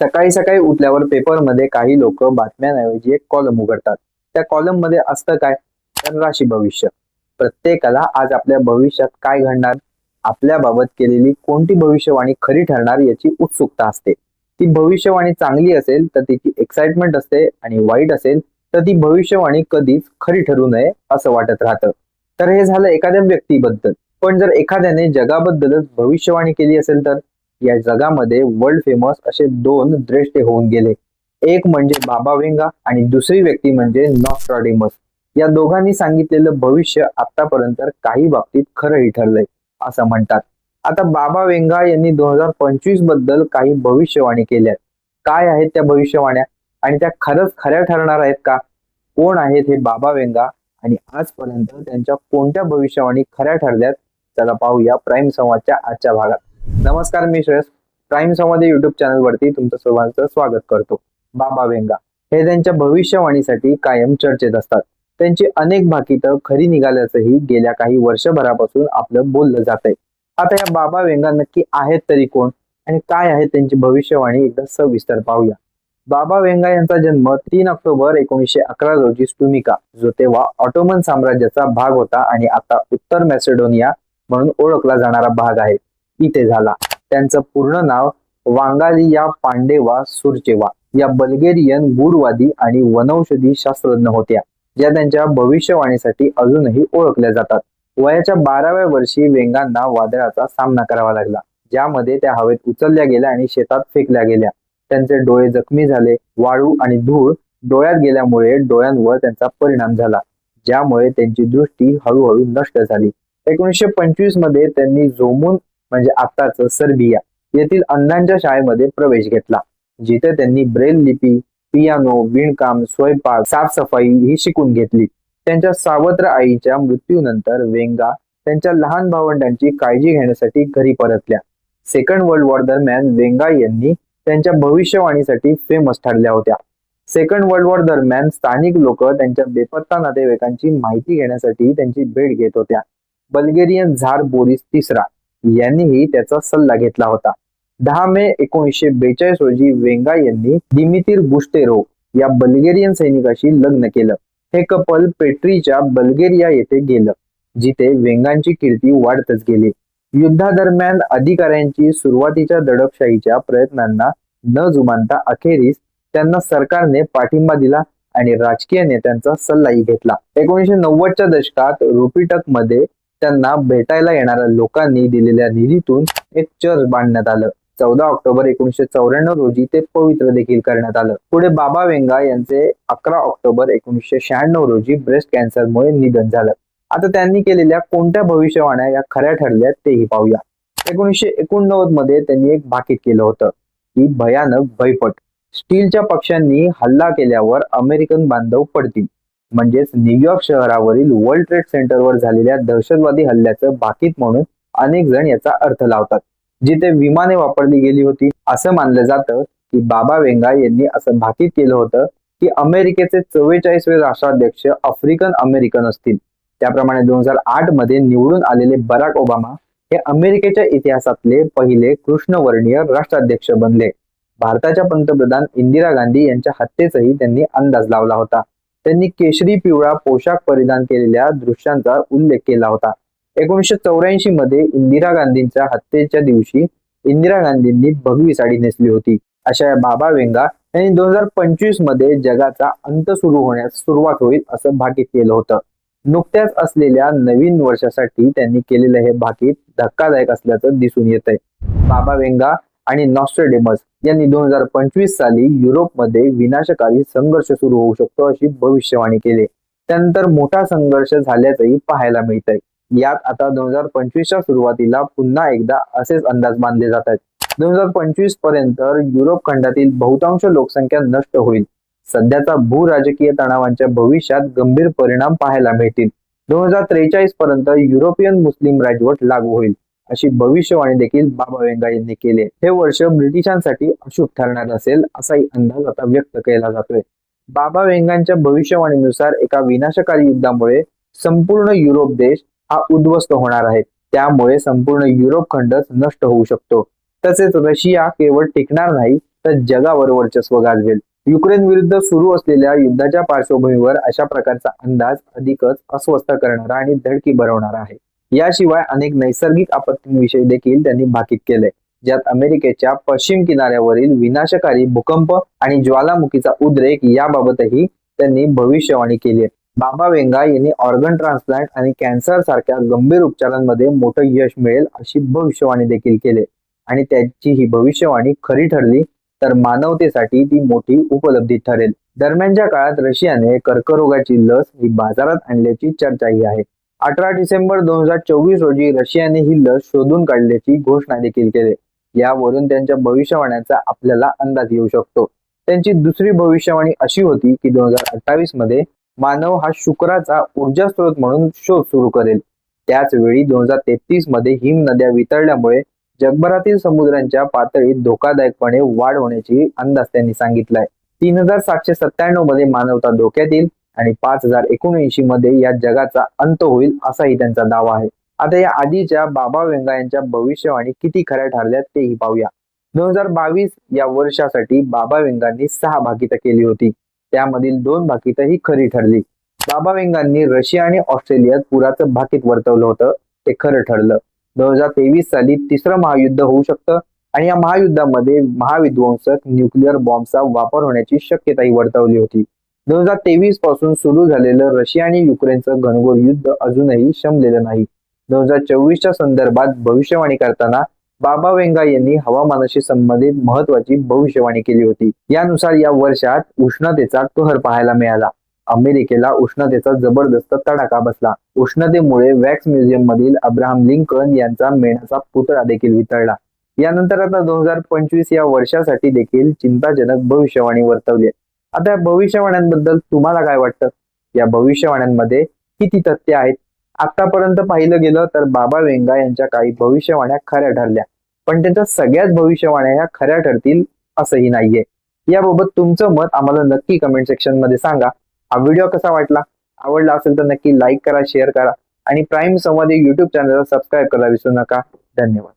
सकाळी सकाळी उठल्यावर पेपरमध्ये काही लोक बातम्यांऐवजी एक कॉलम उघडतात. त्या कॉलममध्ये असतं काय? तर राशी भविष्य. प्रत्येकाला आज आपल्या भविष्यात काय घडणार? आपल्याबाबत केलेली कोणती भविष्यवाणी खरी ठरणार याची उत्सुकता असते. ती भविष्यवाणी चांगली असेल तर तिची एक्साइटमेंट असते आणि वाईट असेल तर ती भविष्यवाणी कधीच खरी ठरू नये असं वाटत राहतं. तर हे झालं एखाद्या व्यक्तीबद्दल. पण जर एखाद्याने जगाबद्दलच भविष्यवाणी केली असेल तर? या जगामध्ये वर्ल्ड फेमस असे दोन द्रेष्टे होऊन गेले. एक म्हणजे बाबा वेंगा आणि दुसरी व्यक्ती म्हणजे नॉस्ट्रॉडिमस. या दोघांनी सांगितलेलं भविष्य आतापर्यंत काही बाबतीत खरंही ठरलंय असं म्हणतात. आता बाबा वेंगा यांनी दोन हजार पंचवीसबद्दल काही भविष्यवाणी केल्या काय आहेत त्या भविष्यवाण्या? आणि त्या खरंच खऱ्या ठरणार आहेत का? कोण आहेत हे बाबा वेंगा? आणि आजपर्यंत त्यांच्या कोणत्या भविष्यवाणी खऱ्या ठरल्यात? चला पाहूया प्राईम संवादच्या आजच्या भागात. नमस्कार मी Shreyas. Prime Samvad YouTube channel वरती तुमचं सर्वांचं स्वागत करतो. बाबा वेंगा. हे त्यांच्या भविष्यवाणीसाठी कायम चर्चेत असतात. त्यांची अनेक भाकीतं खरी निघाल्याचंही गेल्या काही वर्षभरापासून आपलं बोललं जात आहे आता या बाबा वेंगा नक्की आहेत तरी कोण? आणि काय आहे त्यांची भविष्यवाणी? एकदा सविस्तर पाहूया. बाबा वेंगा यांचा जन्म तीन ऑक्टोबर एकोणीसशे अकरा रोजी स्टुमिका जो तेव्हा ऑटोमन साम्राज्याचा भाग होता आणि आता उत्तर मॅसेडोनिया म्हणून ओळखला जाणारा भाग आहे. इथे झाला. त्यांचं पूर्ण नाव वांगालिया पांडेवा सुरचेवा. या बल्गेरियन गूढवादी आणि वनौषधी शास्त्रज्ञ होत्या ज्या त्यांच्या भविष्यवाणीसाठी अजूनही ओळखल्या जातात. वयाच्या बाराव्या वर्षी वेंगांना वादळाचा सामना करावा लागला ज्यामध्ये त्या हवेत उचलल्या गेल्या आणि शेतात फेकल्या गेल्या. त्यांचे डोळे जखमी झाले वाळू आणि धूळ डोळ्यात गेल्यामुळे डोळ्यांवर त्यांचा परिणाम झाला ज्यामुळे त्यांची दृष्टी हळूहळू नष्ट झाली. एकोणीसशे पंचवीसमध्ये त्यांनी झोमून म्हणजे आत्ताच सर्बिया येथील अंधांच्या शाळेमध्ये प्रवेश घेतला जिथे त्यांनी ब्रेल लिपी पियानो विणकाम स्वयंपाक साफसफाई ही शिकून घेतली. त्यांच्या सावत्र आईच्या मृत्यूनंतर वेंगा त्यांच्या लहान भावंडांची काळजी घेण्यासाठी घरी परतल्या. सेकंड वर्ल्ड वॉर दरम्यान वेंगा यांनी त्यांच्या भविष्यवाणीसाठी फेमस ठरल्या होत्या. सेकंड वर्ल्ड वॉर दरम्यान स्थानिक लोक त्यांच्या बेपत्ता नातेवाईकांची माहिती घेण्यासाठी त्यांची भेट घेत होत्या. बल्गेरियन झार बोरिस तिसरा यांनीही त्याचा सल्ला घेतला होता. दहा मे एकोणीसशे बेचाळीस रोजी वेंगा यांनी दिमितीर बुस्टेरो या बल्गेरियन सैनिकाशी लग्न केलं. हे कपल पेट्रीच्या बल्गेरिया येथे गेलं जिथे वेंगांची कीर्ती वाढतच गेली. युद्धादरम्यान अधिकाऱ्यांची सुरुवातीच्या दडपशाहीच्या प्रयत्नांना न जुमानता अखेरीस त्यांना सरकारने पाठिंबा दिला आणि राजकीय नेत्यांचा सल्लाही घेतला. एकोणीसशे नव्वदच्या दशकात रुपिटकमध्ये त्यांना भेटायला येणाऱ्या लोकांनी दिलेल्या निधीतून एक चर्च बांधण्यात आलं. चौदा ऑक्टोबर एकोणीसशे चौऱ्याण्णव रोजी ते पवित्र देखील करण्यात आलं. पुढे बाबा वेंगा यांचे अकरा ऑक्टोबर एकोणीसशे शहाण्णव रोजी ब्रेस्ट कॅन्सरमुळे निधन झालं. आता त्यांनी केलेल्या कोणत्या भविष्यवाण्या या खऱ्या ठरल्या तेही पाहूया. एकोणीसशे एकोणनव्वदमध्ये त्यांनी एक भाकीत केलं होतं. की भयानक भयपट. स्टीलच्या पक्षांनी हल्ला केल्यावर अमेरिकन बांधव पडतील. म्हणजेच न्यूयॉर्क शहरावरील वर्ल्ड ट्रेड सेंटरवर झालेल्या दहशतवादी हल्ल्याचं भाकीत म्हणून अनेक जण याचा अर्थ लावतात जिथे विमाने वापरली गेली होती. असं मानलं जातं की बाबा वेंगा यांनी असं भाकीत केलं होतं की अमेरिकेचे चव्वेचाळीसवे राष्ट्राध्यक्ष आफ्रिकन अमेरिकन असतील. त्याप्रमाणे दोन हजार आठमध्ये निवडून आलेले बराक ओबामा हे अमेरिकेच्या इतिहासातले पहिले कृष्णवर्णीय राष्ट्राध्यक्ष बनले. भारताच्या पंतप्रधान इंदिरा गांधी यांच्या हत्येचाही त्यांनी अंदाज लावला होता. त्यांनी केशरी पिवळा पोशाख परिधान केलेल्या दृश्यांचा उल्लेख केला होता. एकोणीसशे चौऱ्याऐंशी मध्ये इंदिरा गांधींच्या हत्येच्या दिवशी इंदिरा गांधींनी भगवी साडी नेसली होती. अशा या बाबा वेंगा यांनी दोन हजार पंचवीसमध्ये जगाचा अंत सुरू होण्यास सुरुवात होईल असं भाकीत केलं होतं. नुकत्याच असलेल्या नवीन वर्षासाठी त्यांनी केलेलं हे भाकीत धक्कादायक असल्याचं दिसून येत आहे बाबा वेंगा आणि नॉस्ट्रेडेमस यांनी दोन हजार पंचवीस साली युरोपमध्ये विनाशकारी संघर्ष सुरू होऊ शकतो अशी भविष्यवाणी केली. त्यानंतर मोठा संघर्ष झाल्याचंही पाहायला मिळत आहे यात आता दोन हजार पंचवीसच्या सुरुवातीला पुन्हा एकदा असेच अंदाज बांधले जात आहेत. दोन हजार पंचवीसपर्यंत युरोप खंडातील बहुतांश लोकसंख्या नष्ट होईल. सध्याचा भू राजकीय तणावांच्या भविष्यात गंभीर परिणाम पाहायला मिळतील. दोन हजार त्रेचाळीस पर्यंत युरोपियन मुस्लिम राजवट लागू होईल. अशी भविष्यवाणी देखील बाबा वेंगा यांनी केली हे वर्ष ब्रिटिशांसाठी अशुभ ठरणार असेल असाही अंदाज आता व्यक्त केला जातोय. बाबा वेंगांच्या भविष्यवाणीनुसार एका विनाशकारी युद्धामुळे संपूर्ण युरोप देश हा उद्ध्वस्त होणार आहे. त्यामुळे संपूर्ण युरोप खंड नष्ट होऊ शकतो. तसेच रशिया केवळ टिकणार नाही तर जगावर वर्चस्व गाजवेल. युक्रेन विरुद्ध सुरू असलेल्या युद्धाच्या पार्श्वभूमीवर अशा प्रकारचा अंदाज अधिकच अस्वस्थ करणारा आणि धडकी भरवणारा आहे. याशिवाय अनेक नैसर्गिक आपत्तींविषयी देखील त्यांनी भाकीत केले ज्यात अमेरिकेच्या पश्चिम किनाऱ्यावरील विनाशकारी भूकंप आणि ज्वालामुखीचा उद्रेक याबाबतही त्यांनी भविष्यवाणी केली बाबा वेंगा यांनी ऑर्गन ट्रान्सप्लांट आणि कॅन्सर सारख्या गंभीर उपचारांमध्ये मोठं यश मिळेल अशी भविष्यवाणी देखील केली आणि त्याची ही भविष्यवाणी खरी ठरली तर मानवतेसाठी ती मोठी उपलब्धी ठरेल. दरम्यानच्या काळात रशियाने कर्करोगाची लस ही बाजारात आणल्याची चर्चाही आहे. अठरा डिसेंबर दोन हजार चोवीस रोजी रशियाने ही लस शोधून काढल्याची घोषणा देखील केली. यावरून त्यांच्या भविष्यवाण्याचा आपल्याला अंदाज येऊ शकतो. त्यांची दुसरी भविष्यवाणी अशी होती की दोन हजार अठ्ठावीसमध्ये मानव हा शुक्राचा ऊर्जा स्रोत म्हणून शोध सुरू करेल. त्याच वेळी दोन हजार तेहतीसमध्ये हिम नद्या वितळल्यामुळे जगभरातील समुद्रांच्या पातळीत धोकादायकपणे वाढ होण्याची अंदाज त्यांनी सांगितलाय. तीन हजार सातशे सत्त्याण्णवमध्ये मानवता धोक्यात येईल. आणि पाच हजार एकोणऐंशी मध्ये या जगाचा अंत होईल असाही त्यांचा दावा आहे. आता या आधीच्या बाबा वेंगा यांच्या भविष्यवाणी किती खऱ्या ठरल्या तेही पाहूया. दोन हजार बावीस या वर्षासाठी बाबा वेंगांनी सहा भाकीतं केली होती. त्यामधील दोन भाकीतं ही खरी ठरली. बाबा वेंगांनी रशिया आणि ऑस्ट्रेलियात पुराचं भाकीत वर्तवलं होतं. ते खरं ठरलं. दोन हजार तेवीस साली तिसरं महायुद्ध होऊ शकतं आणि या महायुद्धामध्ये महाविध्वंसक न्यूक्लिअर बॉम्बचा वापर होण्याची शक्यताही वर्तवली होती. दोन हजार तेवीसपासून सुरू झालेलं रशिया आणि युक्रेनचं घनघोर युद्ध अजूनही शमलेलं नाही. दोन हजार चोवीसच्या संदर्भात भविष्यवाणी करताना बाबा वेंगा यांनी हवामानाशी संबंधित महत्वाची भविष्यवाणी केली होती. यानुसार या वर्षात उष्णतेचा कहर पाहायला मिळाला. अमेरिकेला उष्णतेचा जबरदस्त तडाखा बसला. उष्णतेमुळे वॅक्स म्युझियम मधील अब्राहम लिंकन यांचा मेणाचा पुतळा देखील वितळला. यानंतर आता दोन हजार पंचवीस या वर्षासाठी देखील चिंताजनक भविष्यवाणी वर्तवली आता या भविष्यवाण्यांबद्दल तुम्हाला काय वाटतं? या भविष्यवाण्यांमध्ये किती तथ्य आहेत? आतापर्यंत पाहिलं गेलं तर बाबा वेंगा यांच्या काही भविष्यवाण्या खऱ्या ठरल्या. पण त्यांच्या सगळ्याच भविष्यवाण्या ह्या खऱ्या ठरतील असंही नाहीये. याबाबत तुमचं मत आम्हाला नक्की कमेंट सेक्शनमध्ये सांगा. हा व्हिडिओ कसा वाटला? आवडला असेल तर नक्की लाईक करा शेअर करा आणि प्राईम संवाद युट्यूब चॅनलला सबस्क्राईब करायला विसरू नका. धन्यवाद.